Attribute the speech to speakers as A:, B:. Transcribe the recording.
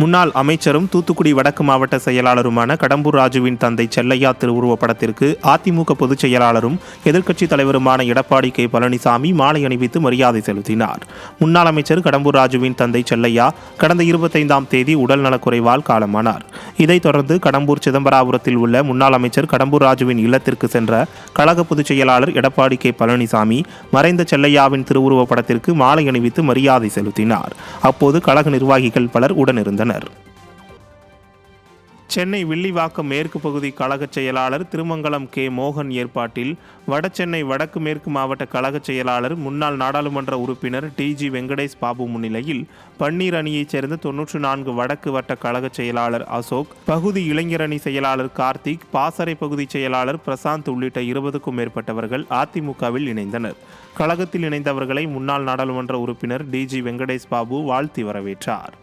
A: முன்னாள் அமைச்சரும் தூத்துக்குடி வடக்கு மாவட்ட செயலாளருமான கடம்பூர் ராஜுவின் தந்தை செல்லையா திருவுருவ படத்திற்கு அதிமுக பொதுச் செயலாளரும் எதிர்க்கட்சித் தலைவருமான எடப்பாடி கே பழனிசாமி மாலை அணிவித்து மரியாதை செலுத்தினார் முன்னாள் அமைச்சர் கடம்பூர் ராஜுவின் தந்தை செல்லையா கடந்த இருபத்தைந்தாம் தேதி உடல் நலக்குறைவால் காலமானார் இதைத் தொடர்ந்து கடம்பூர் சிதம்பராபுரத்தில் உள்ள முன்னாள் அமைச்சர் கடம்பூர் ராஜுவின் இல்லத்திற்கு சென்ற கழக பொதுச் செயலாளர் எடப்பாடி கே பழனிசாமி மறைந்த செல்லையாவின் திருவுருவப் படத்திற்கு மாலை அணிவித்து மரியாதை செலுத்தினார் அப்போது கழக நிர்வாகிகள் பலர் உடனிருந்தனர்
B: சென்னை வில்லிவாக்கம் மேற்கு பகுதி கழகச் செயலாளர் திருமங்கலம் கே மோகன் ஏற்பாட்டில் வடசென்னை வடக்கு மேற்கு மாவட்ட கழகச் செயலாளர் முன்னாள் நாடாளுமன்ற உறுப்பினர் டி ஜி வெங்கடேஷ் பாபு முன்னிலையில் பன்னீர் அணியைச் சேர்ந்த தொன்னூற்று நான்கு வடக்கு வட்ட கழகச் செயலாளர் அசோக் பகுதி இளைஞரணி செயலாளர் கார்த்திக் பாசறை பகுதி செயலாளர் பிரசாந்த் உள்ளிட்ட இருபதுக்கும் மேற்பட்டவர்கள் அதிமுகவில் இணைந்தனர் கழகத்தில் இணைந்தவர்களை முன்னாள் நாடாளுமன்ற உறுப்பினர் டி ஜி வெங்கடேஷ் பாபு வாழ்த்தி வரவேற்றார்